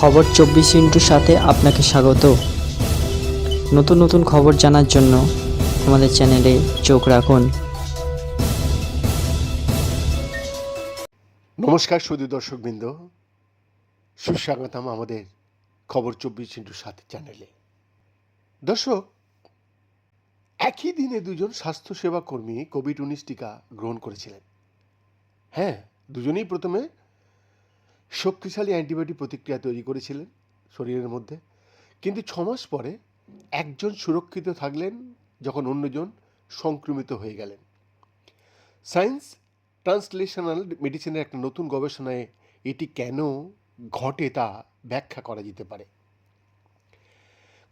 খবর চব্বিশ ইন্টুর সাথে আপনাকে স্বাগত। নতুন নতুন খবর জানার জন্য আমাদের চ্যানেলে চোখ রাখুন। নমস্কার সুদী দর্শকবৃন্দ। সুস্বাগতম আমাদের খবর চব্বিশ ইন্টু সাথে চ্যানেলে। দর্শক, একই দিনে দুজন স্বাস্থ্যসেবা কর্মী কোভিড উনিশ টিকা গ্রহণ করেছিলেন। হ্যাঁ দুজনেই প্রথমে শক্তিশালী অ্যান্টিবায়োটিক প্রতিক্রিয়া তৈরি করেছিলেন শরীরের মধ্যে। কিন্তু ছমাস পরে একজন সুরক্ষিত থাকলেন যখন অন্যজন সংক্রমিত হয়ে গেলেন। সায়েন্স ট্রান্সলেশনাল মেডিসিনের একটা নতুন গবেষণায় এটি কেন ঘটে তা ব্যাখ্যা করা যেতে পারে।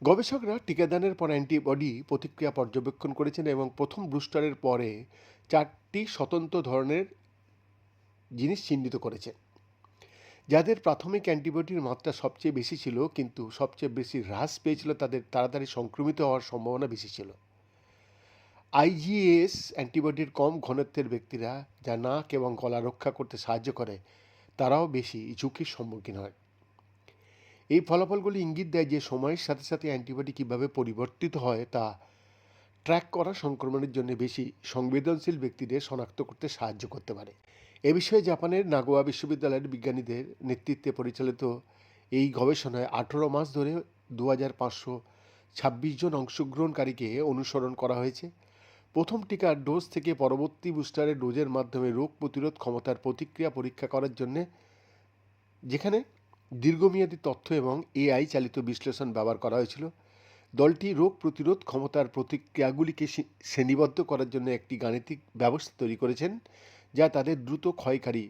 গবেষকরা টিকাদানের পর অ্যান্টিবডি প্রতিক্রিয়া পর্যবেক্ষণ করেছেন এবং প্রথম বুস্টারের পরে চারটি স্বতন্ত্র ধরনের জিনিস চিহ্নিত করেছেন। যাদের প্রাথমিক অ্যান্টিবডির মাত্রা সবচেয়ে বেশি ছিল, কিন্তু সবচেয়ে বেশি হ্রাস পেয়েছিল তাদের তাড়াতাড়ি সংক্রমিত হওয়ার সম্ভাবনা বেশি ছিল। আইজিএস অ্যান্টিবডির কম ঘনত্বের ব্যক্তিরা, যা নাক এবং গলা রক্ষা করতে সাহায্য করে, তারাও বেশি ঝুঁকির সম্মুখীন হয়। এই ফলাফলগুলি ইঙ্গিত দেয় যে সময়ের সাথে সাথে অ্যান্টিবডি কীভাবে পরিবর্তিত হয় তা ট্র্যাক করা সংক্রমণের জন্য বেশি সংবেদনশীল ব্যক্তিদের শনাক্ত করতে সাহায্য করতে পারে। এ বিষয়ে জাপানের নাগোয়া বিশ্ববিদ্যালয়ের বিজ্ঞানীদের নেতৃত্বে পরিচালিত এই গবেষণায় আঠেরো মাস ধরে দু হাজার পাঁচশো ছাব্বিশ জন অংশগ্রহণকারীকে অনুসরণ করা হয়েছে। প্রথম টিকার ডোজ থেকে পরবর্তী বুস্টারের ডোজের মাধ্যমে রোগ প্রতিরোধ ক্ষমতার প্রতিক্রিয়া পরীক্ষা করার জন্যে, যেখানে দীর্ঘমেয়াদী তথ্য এবং এআই চালিত বিশ্লেষণ ব্যবহার করা হয়েছিল। দলটি রোগ প্রতিরোধ ক্ষমতার প্রতিক্রিয়াগুলিকে শ্রেণীবদ্ধ করার জন্য একটি গাণিতিক ব্যবস্থা তৈরি করেছেন। যা তাদের দ্রুত ক্ষয়কারী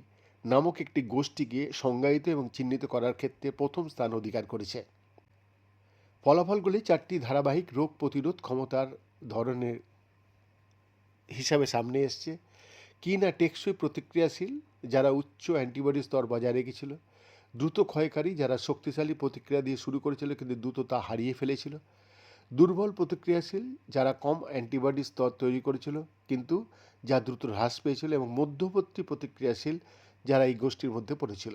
নামক একটি গোষ্ঠীকে সংজ্ঞায়িত এবং চিহ্নিত করার ক্ষেত্রে প্রথম স্থান অধিকার করেছে। ফলাফলগুলি চারটি ধারাবাহিক রোগ প্রতিরোধ ক্ষমতার ধরনের হিসাবে সামনে এসছে। কি না টেকসই প্রতিক্রিয়াশীল, যারা উচ্চ অ্যান্টিবডি স্তর বজায় রেখেছিল, দ্রুত ক্ষয়কারী, যারা শক্তিশালী প্রতিক্রিয়া দিয়ে শুরু করেছিল, কিন্তু দ্রুত তা হারিয়ে ফেলেছিল দুর্বল প্রতিক্রিয়াশীল, যারা কম অ্যান্টিবডি স্তর তৈরি করেছিল, কিন্তু যা দ্রুত হ্রাস পেয়েছিল এবং মধ্যবর্তী প্রতিক্রিয়াশীল যারা এই গোষ্ঠীর মধ্যে পড়েছিল।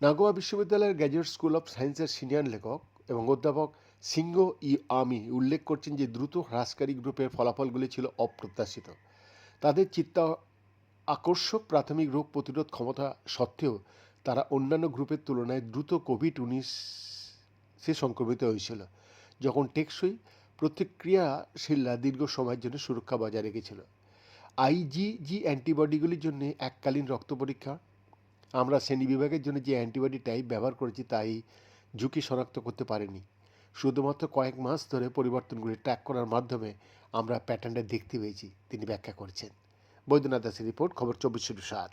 নাগোয়া বিশ্ববিদ্যালয়ের গ্র্যাজুয়েট স্কুল অফ সায়েন্সের সিনিয়র লেখক এবং অধ্যাপক সিংহ ই আমি উল্লেখ করছেন যে দ্রুত হ্রাসকারী গ্রুপের ফলাফলগুলি ছিল অপ্রত্যাশিত। তাদের চিত্তা আকর্ষক প্রাথমিক রোগ প্রতিরোধ ক্ষমতা সত্ত্বেও তারা অন্যান্য গ্রুপের তুলনায় দ্রুত কোভিড উনিশে সংক্রমিত হয়েছিল। যখন টেকসই প্রতিক্রিয়াশীলরা দীর্ঘ সময়ের জন্য সুরক্ষা বজায় রেখেছিল। আইজিজি অ্যান্টিবডিগুলির জন্য এককালীন রক্ত পরীক্ষা। আমরা শ্রেণি বিভাগের জন্য যে অ্যান্টিবডি টাইপ ব্যবহার করেছি তাই ঝুঁকি শনাক্ত করতে পারিনি। শুধুমাত্র কয়েক মাস ধরে পরিবর্তনগুলি ট্র্যাক করার মাধ্যমে আমরা প্যাটার্নটা দেখতে পেয়েছি, তিনি ব্যাখ্যা করছেন। বৈদ্যনাথ দাসের রিপোর্ট খবর চব্বিশ সাত।